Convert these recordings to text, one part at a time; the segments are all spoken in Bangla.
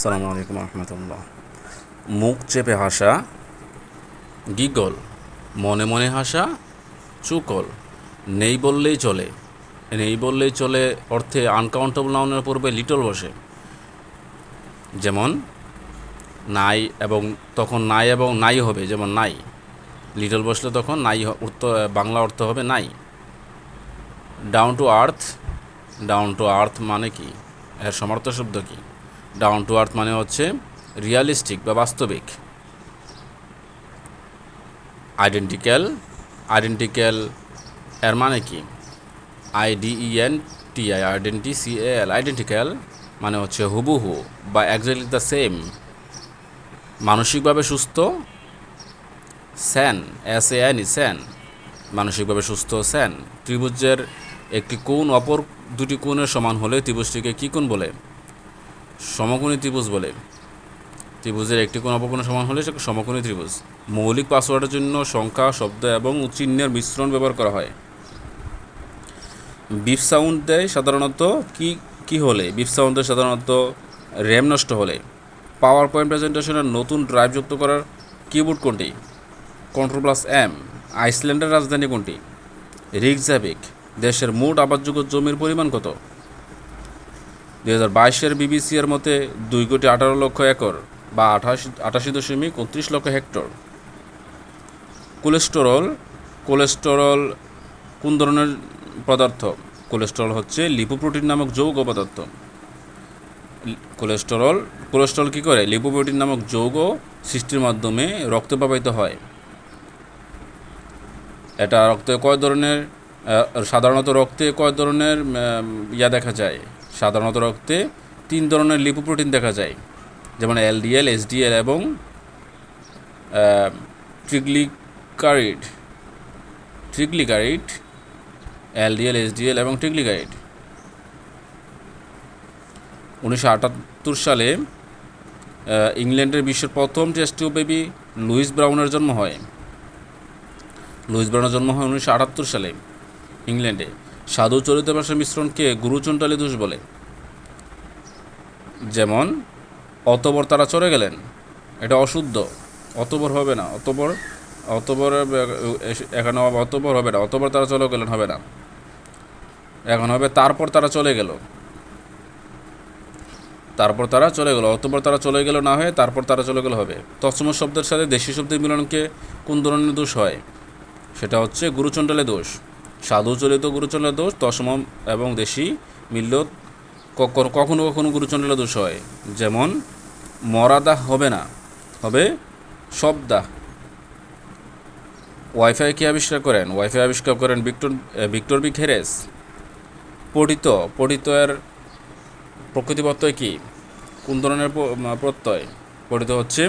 আসসালামু আলাইকুম রহমতুল্লাহ। মুখ চেপে হাসা, গিগল, মনে মনে হাসা, চুকল, নেই বললেই চলে। নেই বললেই চলে অর্থে আনকাউন্টেবল নাউনের পূর্বে লিটল বসে। যেমন, নাই এবং তখন নাই এবং নাই হবে, যেমন নাই। লিটল বসলে তখন নাই অর্থ বাংলা অর্থ হবে নাই। Down to earth down to earth মানে কি? এর সমার্থ শব্দ কি? ডাউন টু আর্থ মানে হচ্ছে রিয়ালিস্টিক বা বাস্তবিক। আইডেন্টিক্যাল আইডেন্টিক্যাল এর মানে কি? I D E N T I identity C L identical মানে হচ্ছে হুবহু বা একজাক্টলি দ্য সেম মানসিকভাবে সুস্থ স্যান এস এ এন ই স্যান মানসিকভাবে সুস্থ স্যান ত্রিভুজের একটি কোণ অপর দুটি কোণের সমান হলে ত্রিভুজটিকে কী কোণ বলে? সমকোণী ত্রিভুজ বলে। ত্রিভুজের একটি কোণ অপর কোণের সমান হলে সেটা সমকোণী ত্রিভুজ। মৌলিক পাসওয়ার্ডের জন্য সংখ্যা, শব্দ এবং চিহ্নের মিশ্রণ ব্যবহার করা হয়। বিপ সাউন্ড দেয় সাধারণত কি কি হলে? বিপ সাউন্ড সাধারণত র্যাম নষ্ট হলে। পাওয়ার পয়েন্ট প্রেজেন্টেশনের নতুন ড্রাইভ যুক্ত করার কিবোর্ড কোনটি? কন্ট্রোল প্লাস এম আইসল্যান্ডের রাজধানী কোনটি? রিকজাভিক দেশের মোট আবাসযোগ্য জমির পরিমাণ কত? দুই হাজার বাইশের বিবিসি এর মতে দুই কোটি আঠারো লক্ষ একর বা আঠাশি আটাশি দশমিক উনত্রিশ লক্ষ হেক্টর। কোলেস্টেরল কোলেস্টেরল কোন ধরনের পদার্থ? কোলেস্টেরল হচ্ছে লিপোপ্রোটিন নামক যৌগ পদার্থ। কোলেস্টেরল কোলেস্টেরল কী করে? লিপোপ্রোটিন নামক যৌগ সৃষ্টির মাধ্যমে রক্তে প্রবাহিত হয়। এটা রক্তে কয় ধরনের সাধারণত রক্তে কয় ধরনের ইয়া দেখা যায়? সাধারণত রক্তে তিন ধরনের লিপোপ্রোটিন দেখা যায়, যেমন এলডিএল এসডিএল এবং ট্রিগ্লিকারিড ট্রিগ্লিকারিড এলডিএল এসডিএল এবং ট্রিগ্লিকারিড উনিশশো আটাত্তর সালে ইংল্যান্ডের বিশ্বের প্রথম টেস্ট বেবি লুইস ব্রাউনের জন্ম হয়। লুইস ব্রাউনের জন্ম হয় উনিশশো আটাত্তর সালে, ইংল্যান্ডে। সাধু চরিত ভাষার মিশ্রণকে গুরুচণ্ডালী দোষ বলে। যেমন, অতবর তারা চলে গেলেন, এটা অশুদ্ধ, অতবর হবে না, অতবর অতবর, এখানে অতবর হবে না, অতবর তারা চলে গেলেন, হবে না। এখন হবে তারপর তারা চলে গেল। তারপর তারা চলে গেল অতপর তারা চলে গেল না হয়ে তারপর তারা চলে গেল হবে। তৎসম শব্দের সাথে দেশি শব্দের মিলনকে কোন ধরনের দোষ হয়? সেটা হচ্ছে গুরুচণ্ডালে দোষ। সাধু চলিত গুরুচণ্ডালে দোষ তসম এবং দেশি মিলল কখনো কখনো গুরুচণ্ডালে দোষ হয়। যেমন মরাদা হবে না, হবে শব্দা ওয়াইফাই কে আবিষ্কার করেন? ওয়াইফাই আবিষ্কার করেন ভিক্টর ভিক্টর বি ঘেরেস পঠিত পঠিত এর প্রকৃতি প্রত্যয় কি? কোন ধরনের প্রত্যয়? পঠিত হচ্ছে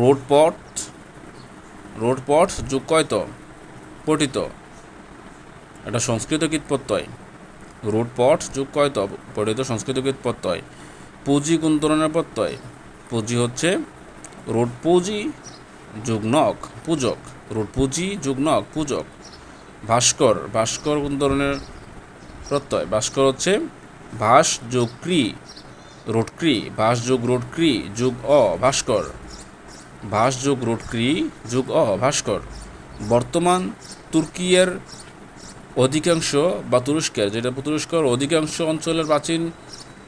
রোড পথ রোড পথ যোগ কয়ত? পঠিত। এটা সংস্কৃত কীট প্রত্যয়। রোড পথ যোগ কয়ত? পঠিত সংস্কৃত কীট প্রত্যয়। পুঁজি কোন ধরনের প্রত্যয়। পুঁজি হচ্ছে রোড পুঁজি, যোগ নখ, পূজক। রোড পুঁজি, যোগ নখ, পূজক। ভাস্কর ভাস্কর কোন ধরনের প্রত্যয়। ভাস্কর হচ্ছে ভাস, যোগ ক্রি রোড ক্রি ভাস, যোগ রোড ক্রি যোগ অ, ভাস্কর। ভাস যোগ রোড ক্রি যোগ অ, ভাস্কর। বর্তমান তুর্কিয়ের অধিকাংশ বা তুরস্কের, যেটা তুরস্কর অধিকাংশ অঞ্চলের প্রাচীন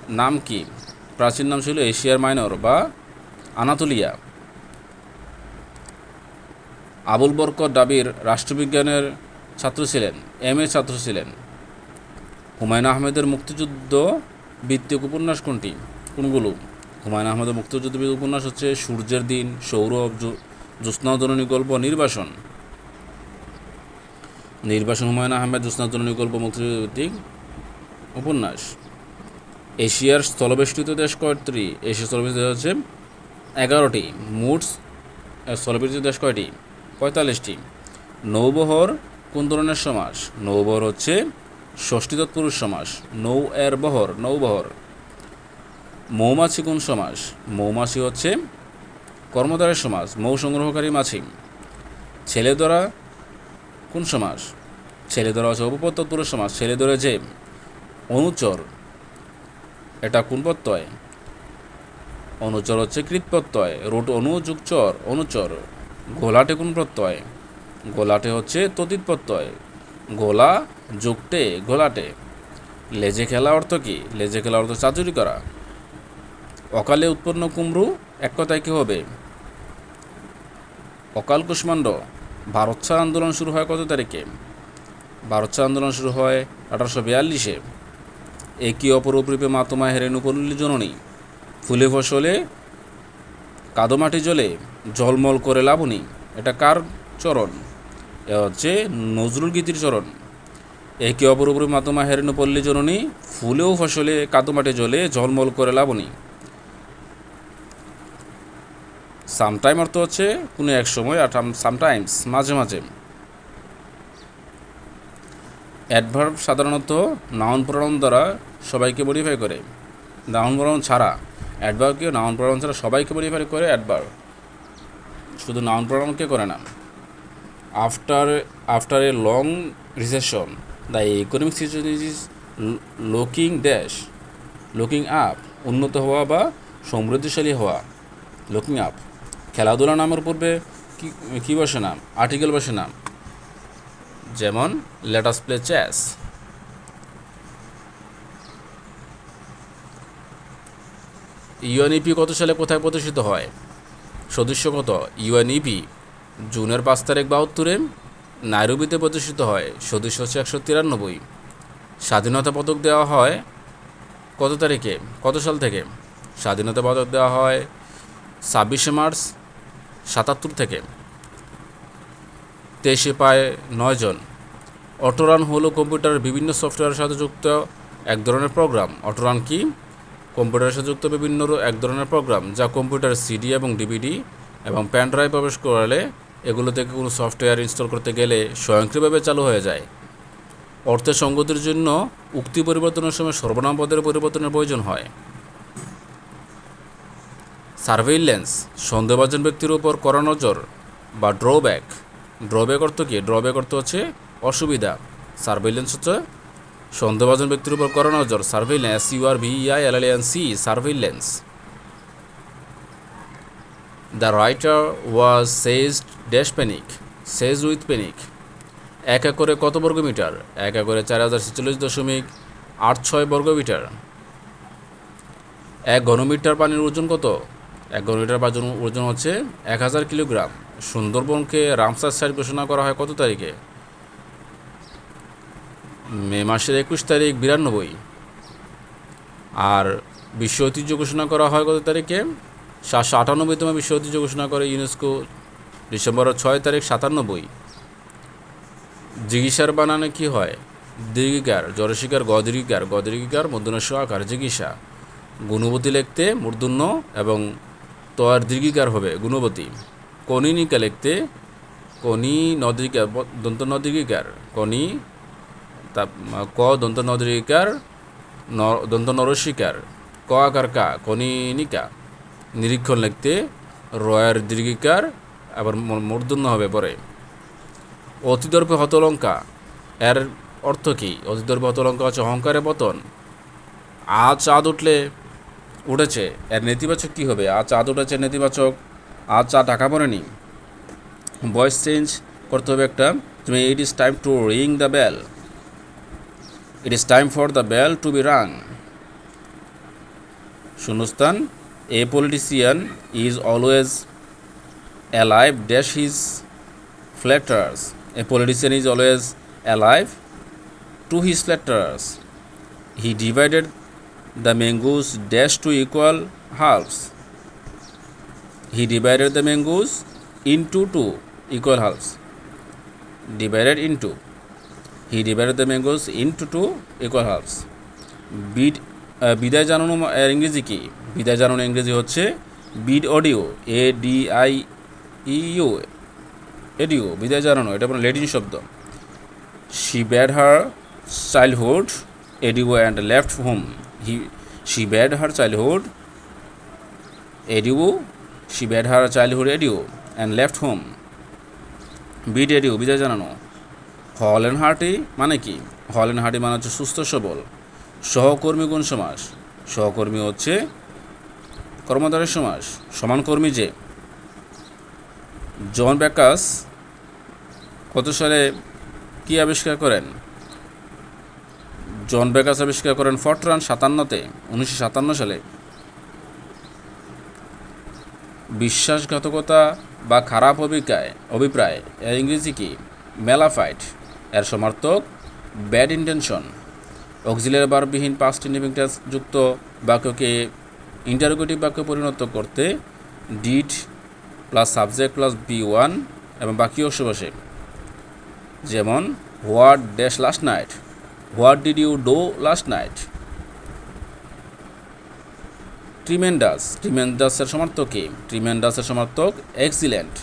নাম কি? প্রাচীন নাম ছিল এশিয়ার মাইনর বা আনাতোলিয়া। আবুল বরকত ডাবির রাষ্ট্রবিজ্ঞানের ছাত্র ছিলেন, এম এ ছাত্র ছিলেন। হুমায়ুন আহমেদের মুক্তিযুদ্ধ ভিত্তিক উপন্যাস কোনটি? কোনগুলো? হুমায়ুন আহমেদের মুক্তিযুদ্ধ ভিত্তিক উপন্যাস হচ্ছে সূর্যের দিন, সৌরভ, জ্যো- জ্যোৎস্নাধরণী গল্প, নির্বাসন। নির্বাসন, হুমায়ুন আহমেদ জ্যোৎস্নাধরণী গল্প মুক্তিযুদ্ধ ভিত্তিক উপন্যাস। এশিয়ার স্থলবেষ্টিত দেশ কয়টি? এশিয়ার স্থলবেষ্টিত দেশ হচ্ছে এগারোটি। মোট স্থলবেষ্টিত দেশ কয়টি? পঁয়তাল্লিশটি। নৌবহর কোন ধরনের সমাস? নৌবহর হচ্ছে ষষ্ঠী তৎপুরুষ সমাস। নৌ এর বহর, নৌবহর। মৌমাছি কোন সমাস মৌমাছি হচ্ছে কর্মধারের সমাস মৌ সংগ্রহকারী মাছি। ছেলে ধরা কোন সমাস ছেলে ধরা হচ্ছে উপপদ তৎপুরুষ সমাস ছেলে ধরে যে অনুচর, এটা কোন প্রত্যয়? অনুচর হচ্ছে কৃত রোট রুট অনু যুগ চর, অনুচর। গোলাটে কোন প্রত্যয়? গোলাটে হচ্ছে তদিত প্রত্যয়। গোলা, যুগটে, গোলাটে। লেজে খেলা অর্থ কি? লেজে খেলা অর্থ চাতুরি করা। অকালে উৎপন্ন কুমড়ু এক কথায় কী হবে? অকাল কুষ্মাণ্ড ভারত ছাড় আন্দোলন শুরু হয় কত তারিখে? ভারত ছাড় আন্দোলন শুরু হয় আঠারোশো বিয়াল্লিশে। একই অপরূপ রূপে মাতমা হেরেন উপল্লী জননী? ফুলে ফসলে, কাদো মাটি জলে জলমল করে লাবণী এটা কার চরণ? এ হচ্ছে নজরুল গীতির চরণ। একই অপরূপ রূপে মাতমা হেরেন পল্লী জননী? ফুলেও ফসলে, কাদো মাটি জলে ঝলমল করে লাবণী সামটাইম অর্থ হচ্ছে কোনো এক সময় আর সামটাইমস মাঝে মাঝে। অ্যাডভার্ব সাধারণত নাউন প্রণাম দ্বারা সবাইকে মডিফাই করে। নাউন প্রণাম ছাড়া। অ্যাডভার্বকে নাউন প্রণাম ছাড়া সবাইকে মডিফাই করে অ্যাডভার্ব শুধু নাউন প্রণামকে করে না। After after a long recession the economic situation is looking dash looking up উন্নত হওয়া বা সমৃদ্ধিশালী হওয়া। লুকিং আপ খেলাধুলা নামের পূর্বে কি, কী বসে নাম? আর্টিকেল বসে নাম। যেমন লেটাস প্লে চেস ইউএনইপি কত সালে কোথায় প্রতিষ্ঠিত হয়? সদস্য কত? ইউএনইপি জুনের পাঁচ তারিখ বাহাত্তরে নাইরুবিতে প্রতিষ্ঠিত হয়। সদস্য হচ্ছে একশো তিরানব্বই। স্বাধীনতা পদক দেওয়া হয় কত তারিখে? কত সাল থেকে? স্বাধীনতা পদক দেওয়া হয় ছাব্বিশে মার্চ সাতাত্তর থেকে। তেইশে পায় নয়জন অটোরান হলো কম্পিউটারের বিভিন্ন সফটওয়্যারের সাথে যুক্ত এক ধরনের প্রোগ্রাম। অটোরান কি? কম্পিউটারের সাথে যুক্ত বিভিন্ন এক ধরনের প্রোগ্রাম, যা কম্পিউটার সিডি এবং ডিভিডি এবং প্যান ড্রাইভ প্রবেশ করালে এগুলো থেকে কোনো সফটওয়্যার ইনস্টল করতে গেলে স্বয়ংক্রিয়ভাবে চালু হয়ে যায়। অর্থের সঙ্গতির জন্য উক্তি পরিবর্তনের সময় সর্বনাম পদের পরিবর্তনের প্রয়োজন হয়। সার্ভেইলেন্স সন্দেহভাজন ব্যক্তির উপর করা নজর বা ড্রব্যাক ড্রব্যাক অর্থ কি? ড্রব্যাক অর্থ হচ্ছে অসুবিধা। সার্ভেইলেন্স হচ্ছে সন্দেহভাজন ব্যক্তির উপর করা নজর। Surveillance U R V I L L N C surveillance the writer was seized dash panic seize with panic এক একরে কত বর্গমিটার? এক একরে চার হাজার ছেচল্লিশ দশমিক আট ছয় বর্গমিটার। এক ঘনমিটার পানির ওজন কত? এক ঘনমিটার পানির ওজন হচ্ছে এক হাজার কিলোগ্রাম। সুন্দরবনকে রামসার সাইট ঘোষণা করা হয় কত তারিখে? মে মাসের একুশ তারিখ, বিরানব্বই। আর বিশ্ব ঐতিহ্য ঘোষণা করা হয় কত তারিখে? সাতশো আটানব্বইতম বিশ্ব ঐতিহ্য ঘোষণা করে ইউনেস্কো ডিসেম্বরের ছয় তারিখ, সাতানব্বই। জিজ্ঞাসার বানানে কি হয়? দীর্ঘিকার জরশিকার গদীর্ঘিকার গদীর্ঘিকার মূর্ধন্য আকার জিজ্ঞাসা গুণবতী লিখতে মূর্ধন্য এবং তয়ার দীর্ঘিকার হবে, গুণবতী। কনিনিকা লিখতে কনি নদীকার দন্ত নদীর্ঘিকার। কনি তা ক, দন্ত নদীর্ঘিকার, ন, দন্ত নরসিকার। ক আকার কা কনিনিকা নিরীক্ষণ লিখতে, রয়ের দীর্ঘিকার, আবার মূর্ধন্য হবে পরে। অতিদর্পে হতলঙ্কা, এর অর্থ কী? অতিদর্পে হতলঙ্কা হচ্ছে অহংকারে পতন। আজ চাঁদ উঠলে উঠেছে। এর নেতিবাচক কী হবে? আজ চাঁদ উঠেছে নেতিবাচক। আজ চা ঢাকা পড়েনি। ভয়েস চেঞ্জ করতে হবে একটা। তুমি it is time to ring the bell it is time for the bell to be rung শূন্যস্থান a politician is always alive dash his flatterers. A politician is always alive to his flatterers. He divided the mangoes dash to equal halves. He divided the mangoes into two equal halves. Divided into. He divided the mangoes into two equal halves. Bid বিদায় জানানো এর ইংরেজি কি বিদায় জানানো ইংরেজি হচ্ছে bid adieu A D I U adieu বিদায় জানানো এটা আপনার লেটিন শব্দ she bade her childhood adieu and left home he she bade her childhood adieu she bade her childhood adieu and left home bid adieu বিদায় জানানো। হল অ্যান্ড হার্টি মানে কি? হল অ্যান্ড হার্টি মানে হচ্ছে সুস্থ, সবল, সহকর্মী গুণ সমাস সহকর্মী হচ্ছে কর্মধারের সমাস সমানকর্মী যে। জন ব্যাকাস কত সালে কি আবিষ্কার করেন? জন ব্যাকাস আবিষ্কার করেন ফরট্রান সাতান্নতে, উনিশশো সাতান্ন সালে। বিশ্বাসঘাতকতা বা খারাপ অভিপ্রায় অভিপ্রায়, এর ইংরেজি কি? মেলাফাইট, এর সমার্থক, ব্যাড ইন্টেনশন। অক্সিলের বারবিহীন পাঁচটি নিমিংটাস যুক্ত বাক্যকে ইন্টারোগেটিভ বাক্যে পরিণত করতে did plus subject plus V one এবং বাকি অংশ বসে। যেমন, what dash last night. What did you do last night tremendous ট্রিমেন্ডাসের সমার্থক কি? ট্রিমেন্ডাসের সমার্থক excellent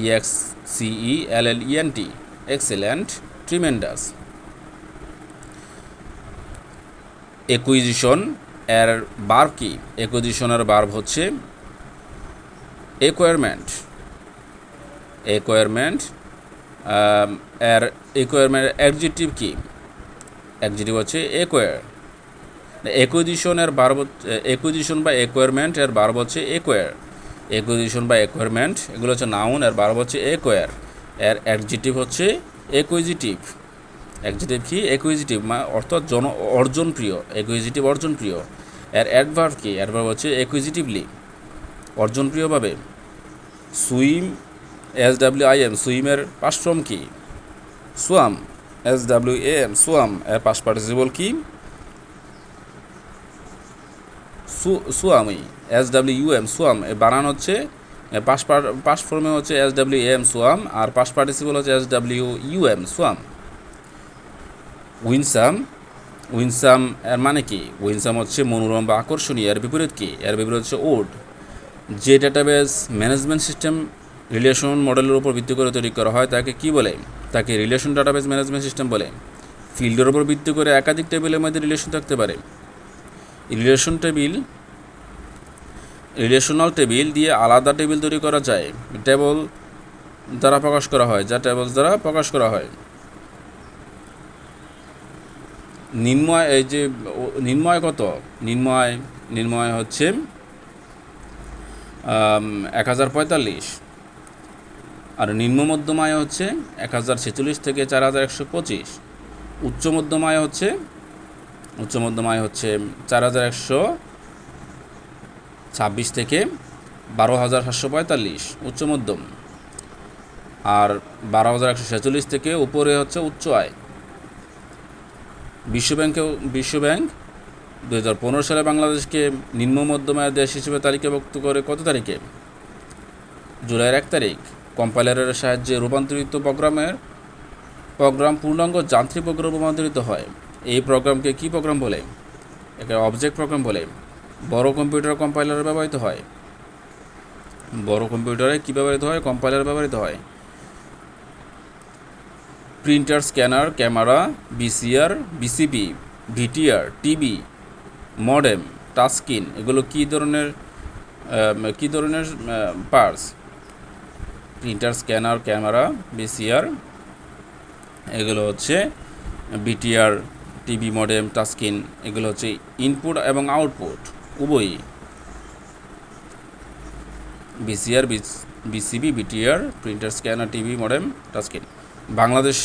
E X C E L L E N T excellent tremendous acquisition এর বার্ব কি? একুইজিশনের বার্ব হচ্ছে একোয়ারমেন্ট একোয়ারমেন্ট এর একোয়ারমেন্ট অ্যাডজেটিভ কি? অ্যাডজেটিভ হচ্ছে একোয়ার একুইজিশনের বার্ব একুইজিশন বা একোয়ারমেন্ট এর বার্ব হচ্ছে একোয়ার একুইজিশন বা একোয়ারমেন্ট এগুলো হচ্ছে নাউন এর বার্ব হচ্ছে একোয়ার এর অ্যাডজেটিভ হচ্ছে একুইজিটিভ অ্যাডজেটিভ কি? একুইজিটিভ অর্থাৎ জন অর্জন প্রিয় একুইজিটিভ অর্জন প্রিয় এর অ্যাডভার্ব কি? অ্যাডভার্ব হচ্ছে একুইজিটিভলি অর্জন প্রিয়ভাবে swim S W I M সুইমের past form কি? Swam S W A M swam এর পাশ পার্টিসিপল কি swum S W U M swam এর বানান হচ্ছে পাশ পাশ ফর্মে হচ্ছে এস ডাব্লিউ এম সোয়াম আর পাশ পার্টিসিপল হচ্ছে S W U M swam winsome winsome এর মানে কি উইনসাম হচ্ছে মনোরম বা আকর্ষণীয় এর বিপরীত কি এর বিপরীত হচ্ছে ওড যে ডাটাবেস ম্যানেজমেন্ট সিস্টেম রিলেশন মডেলের উপর ভিত্তি করে তৈরি করা হয় তাকে কি বলে তাকে রিলেশন ডাটাবেস ম্যানেজমেন্ট সিস্টেম বলে। ফিল্ডের উপর ভিত্তি করে একাধিক টেবিলের মধ্যে রিলেশন থাকতে পারে। রিলেশন টেবিল, রিলেশনাল টেবিল দিয়ে আলাদা টেবিল তৈরি করা যায়। টেবল দ্বারা প্রকাশ করা হয়, যা টেবল দ্বারা প্রকাশ করা হয়। নির্ময় এই যে নির্ময় কত? নির্ময় নির্ময় হচ্ছে এক হাজার পঁয়তাল্লিশ। আর নিম্ন মধ্যম আয় হচ্ছে এক হাজার ছেচল্লিশ থেকে চার হাজার একশো পঁচিশ। উচ্চ মধ্যম আয় হচ্ছে, উচ্চ মধ্যম আয় হচ্ছে চার হাজার একশো ছাব্বিশ থেকে বারো হাজার সাতশো পঁয়তাল্লিশ, উচ্চ মধ্যম। আর বারো হাজার একশো ছেচল্লিশ থেকে উপরে হচ্ছে উচ্চ আয়। বিশ্বব্যাংকেও বিশ্বব্যাংক দু হাজার পনেরো সালে বাংলাদেশকে নিম্ন মধ্যমায়ের দেশ হিসেবে তালিকাভুক্ত করে কত তারিখে? জুলাইয়ের এক তারিখ। কম্পাইলারের সাহায্যে রূপান্তরিত প্রোগ্রামের প্রোগ্রাম পূর্ণাঙ্গ যান্ত্রিক প্রোগ্রাম রূপান্তরিত হয়। এই প্রোগ্রামকে কী প্রোগ্রাম বলে? একে অবজেক্ট প্রোগ্রাম বলে। বড় কম্পিউটার কম্পাইলার ব্যবহৃত হয়। বড় কম্পিউটারে কী ব্যবহৃত হয়? কম্পাইলার ব্যবহৃত হয়। Printer, scanner, camera, VCR VCP VTR TV, modem, touchscreen, এগুলো কী ধরনের কী ধরনের parts? Printer scanner camera, VCR, এগুলো হচ্ছে বিটিআর, টিভি মডেম, টাচস্ক্রিন, এগুলো হচ্ছে ইনপুট এবং আউটপুট, উভয়ই। VCR VCP, VTR, printer scanner, TV modem, touchscreen. Bangladesh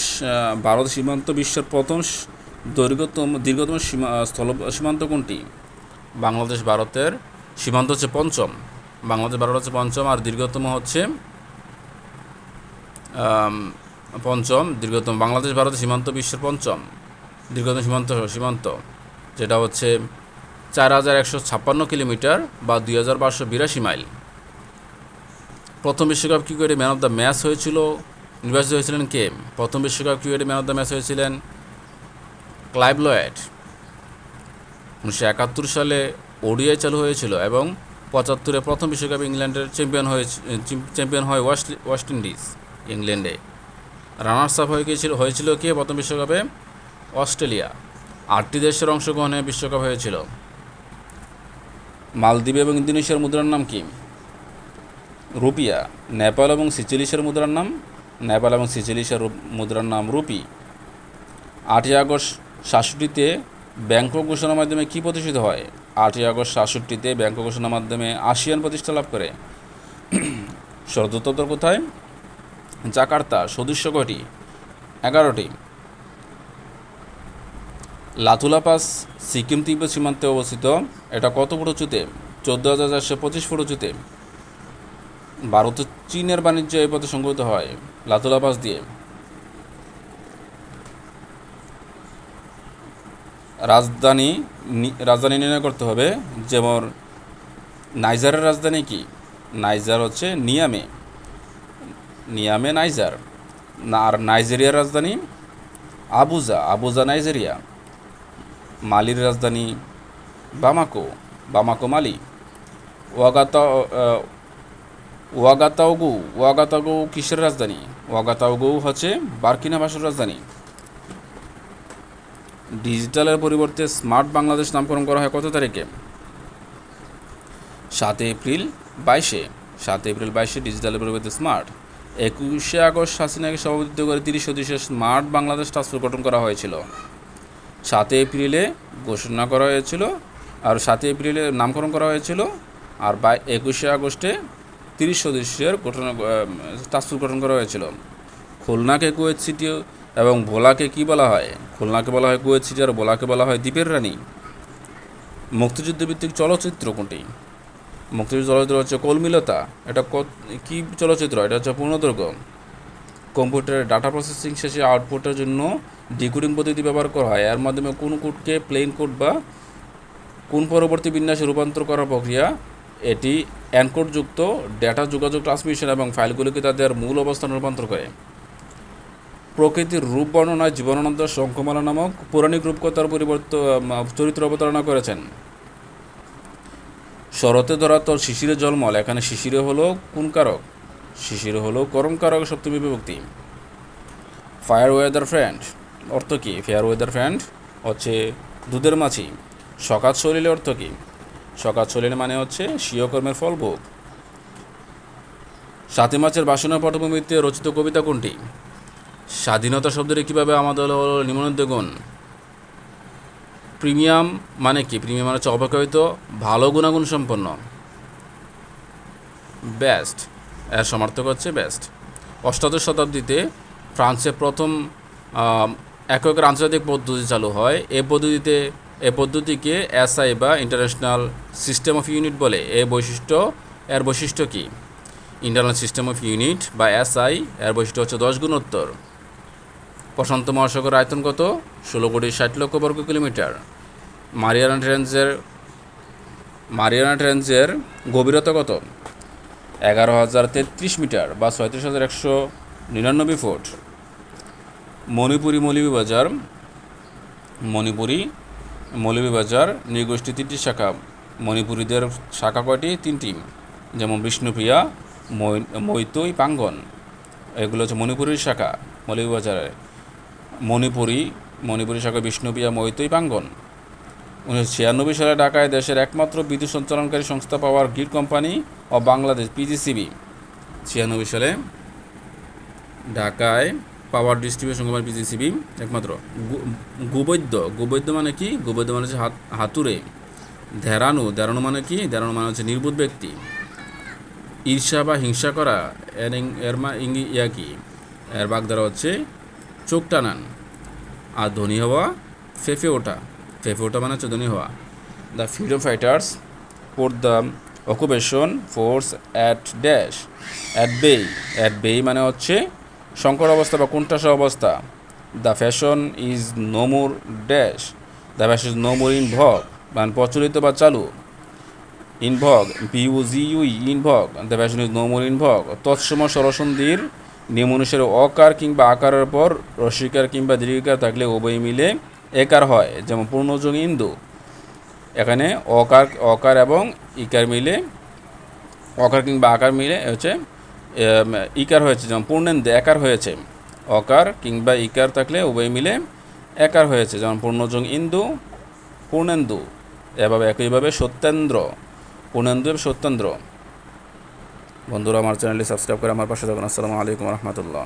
Bharat সীমান্ত বিশ্বের প্রথম দৈর্ঘ্যতম, দীর্ঘতম সীমা, স্থল, সীমান্ত কোনটি? বাংলাদেশ ভারতের সীমান্ত হচ্ছে পঞ্চম। বাংলাদেশ ভারত হচ্ছে পঞ্চম আর দীর্ঘতম হচ্ছে পঞ্চম, দীর্ঘতম, বাংলাদেশ ভারতের সীমান্ত, বিশ্বের পঞ্চম। দীর্ঘতম সীমান্ত সীমান্ত, যেটা হচ্ছে চার হাজার একশো ছাপ্পান্ন কিলোমিটার বা দুই হাজার পাঁচশো বিরাশি মাইল। প্রথম বিশ্বকাপ ক্রিকেটে ম্যান অফ দ্য ম্যাচ হয়েছিল নির্বাচিত হয়েছিলেন কে? প্রথম বিশ্বকাপ ক্রিকেটে ম্যান অফ দ্য ম্যাচ হয়েছিলেন ক্লাইভ লয়েড। উনিশশো একাত্তর সালে ওডিআই চালু হয়েছিল এবং পঁচাত্তরে প্রথম বিশ্বকাপে ইংল্যান্ডের চ্যাম্পিয়ন হয়ে চ্যাম্পিয়ন হয় ওয়েস্ট ওয়েস্ট ইন্ডিজ। ইংল্যান্ডে। রানার্স আপ হয়ে গিয়েছিল হয়েছিল কে প্রথম বিশ্বকাপে? অস্ট্রেলিয়া। আটটি দেশের অংশগ্রহণে বিশ্বকাপ হয়েছিল। মালদ্বীপ এবং ইন্দোনেশিয়ার মুদ্রার নাম কি? রুপিয়া। নেপাল এবং সিচিলিসের মুদ্রার নাম? নেপাল এবং সিচিলিসের মুদ্রার নাম রুপি। আটই আগস্ট সাতষট্টিতে ব্যাংকক ঘোষণার মাধ্যমে কী প্রতিষ্ঠিত হয়? আটই আগস্ট সাতষট্টিতে ব্যাংকক ঘোষণার মাধ্যমে আসিয়ান প্রতিষ্ঠা লাভ করে। শরদোত্তর কোথায়? জাকার্তা সদস্য কয়টি এগারোটি লাথুলা পাস সিকিম তিব্বত সীমান্তে অবস্থিত। এটা কত ফুট উঁচুতে? চোদ্দ হাজার চারশো পঁচিশ ফুট উঁচুতে। ভারত চীনের বাণিজ্য এই পথে সংগঠিত হয় লাতুলা পাস দিয়ে। রাজধানী রাজধানী নির্ণয় করতে হবে, যেমন নাইজারের রাজধানী কি? নাইজার হচ্ছে নিয়ামে। নিয়ামে নাইজার না- আর নাইজেরিয়ার রাজধানী আবুজা আবুজা নাইজেরিয়া মালির রাজধানী বামাকো বামাকো মালি ওয়াগাতা ওয়াগাতাওগু ওয়াগাতাগু কিসের রাজধানী? ওয়াগাতাওগু হচ্ছে বার্কিনা ফাসোর রাজধানী। ডিজিটালের পরিবর্তে স্মার্ট বাংলাদেশ নামকরণ করা হয় কত তারিখে? সাত এপ্রিল বাইশে। সাত এপ্রিল বাইশে ডিজিটালের পরিবর্তে স্মার্ট। একুশে আগস্ট হাসিনাকে সভাপতিত্ব করে তিরিশ সদস্যের স্মার্ট বাংলাদেশ টাস্কফোর্স গঠন করা হয়েছিল। সাত এপ্রিলে ঘোষণা করা হয়েছিল আর সাত এপ্রিলে নামকরণ করা হয়েছিল আর বাই একুশে আগস্টে তিরিশ সদস্যের গঠন টাস্কফোর্স গঠন করা হয়েছিল। খুলনাকে কুয়েত সিটি এবং ভোলাকে কি বলা হয়? খুলনাকে বলা হয় কুয়েত সিটি আর ভোলাকে বলা হয় দ্বীপের রানী। মুক্তিযুদ্ধ ভিত্তিক চলচ্চিত্র কোনটি? মুক্তিযুদ্ধ চলচ্চিত্র হচ্ছে কলমিলতা। এটা কী চলচ্চিত্র? এটা হচ্ছে পূর্ণদৈর্ঘ্য। কম্পিউটারের ডাটা প্রসেসিং শেষে আউটপুটের জন্য ডিকোডিং পদ্ধতি ব্যবহার করা হয়। এর মাধ্যমে কোন কোডকে প্লেন কোড বা কোন পরবর্তী বিন্যাসে রূপান্তর করার প্রক্রিয়া, এটি এনকোডযুক্ত ডেটা যোগাযোগ ট্রান্সমিশন এবং ফাইলগুলিকে তাদের মূল অবস্থানে রূপান্তর করে। প্রকৃতির রূপ বর্ণনায় জীবনানন্দ শঙ্খমালা নামক পৌরাণিক রূপকথার পরিবর্তন চরিত্র অবতারণা করেছেন। শরতে ধরা তোর শিশিরে জলমল এখানে শিশিরে হলো কোন কারক? শিশিরে হলো করম কারক সপ্তমী বিভক্তি। ফায়ার ওয়েদার ফ্রেন্ড অর্থ কী? ফেয়ার ওয়েদার ফ্রেন্ড হচ্ছে দুধের মাছি। সকাত শরীরে অর্থ কী? সকাত শরীরে মানে হচ্ছে স্বীয় কর্মের ফল ভোগ সাথী মাছের বাসনা পটভূমিতে রচিত কবিতা কোনটি? স্বাধীনতা শব্দটি কীভাবে আমাদের নিম্নোক্ত গুণ? প্রিমিয়াম মানে কি? প্রিমিয়াম মানে হচ্ছে অপেক্ষাকৃত ভালো গুণাগুণ সম্পন্ন। বেস্ট এর সমার্থক হচ্ছে বেস্ট অষ্টাদশ শতাব্দীতে ফ্রান্সে প্রথম আম, এককের আন্তর্জাতিক পদ্ধতি চালু হয়। এ পদ্ধতিতে এ পদ্ধতিকে এসআই বা ইন্টারন্যাশনাল সিস্টেম অফ ইউনিট বলে। এ বৈশিষ্ট্য এর বৈশিষ্ট্য কী? ইন্টারনাল সিস্টেম অফ ইউনিট বা এসআই এর বৈশিষ্ট্য হচ্ছে দশ গুণোত্তর প্রশান্ত মহাসাগর আয়তন কত? ষোলো কোটি ষাট লক্ষ বর্গ কিলোমিটার। মারিয়ানা ট্রেঞ্জের মারিয়ানা ট্রেঞ্জের গভীরতা কত? এগারো হাজার তেত্রিশ মিটার বা ছয়ত্রিশ হাজার একশো নিরানব্বই ফুট। মণিপুরি মৌলভীবাজার মণিপুরি মৌলভীবাজার নৃগোষ্ঠী তিনটি শাখা। মণিপুরীদের শাখা কয়টি? তিনটি। যেমন বিষ্ণুপ্রিয়া মই- মৈতৈ পাঙ্গন এগুলো হচ্ছে মণিপুরীর শাখা মৌলভীবাজারে। মণিপুরি, মণিপুরী শাখা বিষ্ণুপ্রিয়া মৈতৈ পাঙ্গন উনিশশো ছিয়ানব্বই সালে ঢাকায় দেশের একমাত্র বিদ্যুৎ সঞ্চালনকারী সংস্থা পাওয়ার গ্রিড কোম্পানি ও বাংলাদেশ পিজিসিবি। ছিয়ানব্বই সালে ঢাকায় পাওয়ার ডিস্ট্রিবিউশন কোম্পানি পিজিসিবি, একমাত্র গুবৈদ্য। গুবৈদ্য মানে কি? গুবৈদ্য মানে হচ্ছে হাত, হাতুড়ে। ধ্যারানু মানে কি? ধ্যারানু মানে হচ্ছে নির্বুধ ব্যক্তি। ঈর্ষা বা হিংসা করা, এর এর মা ইয়া কি? এর বাগধারা হচ্ছে চোখ টানান আর ধনী হওয়া ফেফে ওঠা। ফেফে ওঠা মানে হচ্ছে ধনী হওয়া। The freedom fighters pour the occupation, force, at dash, at bay. At bay মানে হচ্ছে সংকট অবস্থা বা কোনটাসা অবস্থা। The fashion is no more dash. The fashion is no more in vogue মানে প্রচলিত বা চালু। In vogue পিউজিউই in vogue. The fashion is no in vogue. তৎসম সরসন্ধির নিয়ম অনুসারে অকার কিংবা আকারের পর রসিকার কিংবা দীর্ঘিকার থাকলে উভয় মিলে একার হয়। যেমন পূর্ণযোগ ইন্দু। এখানে অকার অকার এবং ইকার মিলে, অকার কিংবা আকার মিলে হচ্ছে ইকার হয়েছে। যেমন পূর্ণেন্দু একার হয়েছে। অকার কিংবা ইকার থাকলে উভয় মিলে একার হয়েছে। যেমন পূর্ণযোগ ইন্দু, পূর্ণেন্দু। এভাবে একইভাবে সত্যেন্দ্র। পূর্ণেন্দু সত্যেন্দ্র। বন্ধুরা আমার চ্যানেলটি সাবস্ক্রাইব করে আমার পাশে থাকুন। আসসালামু আলাইকুম রহমতুল্লাহ।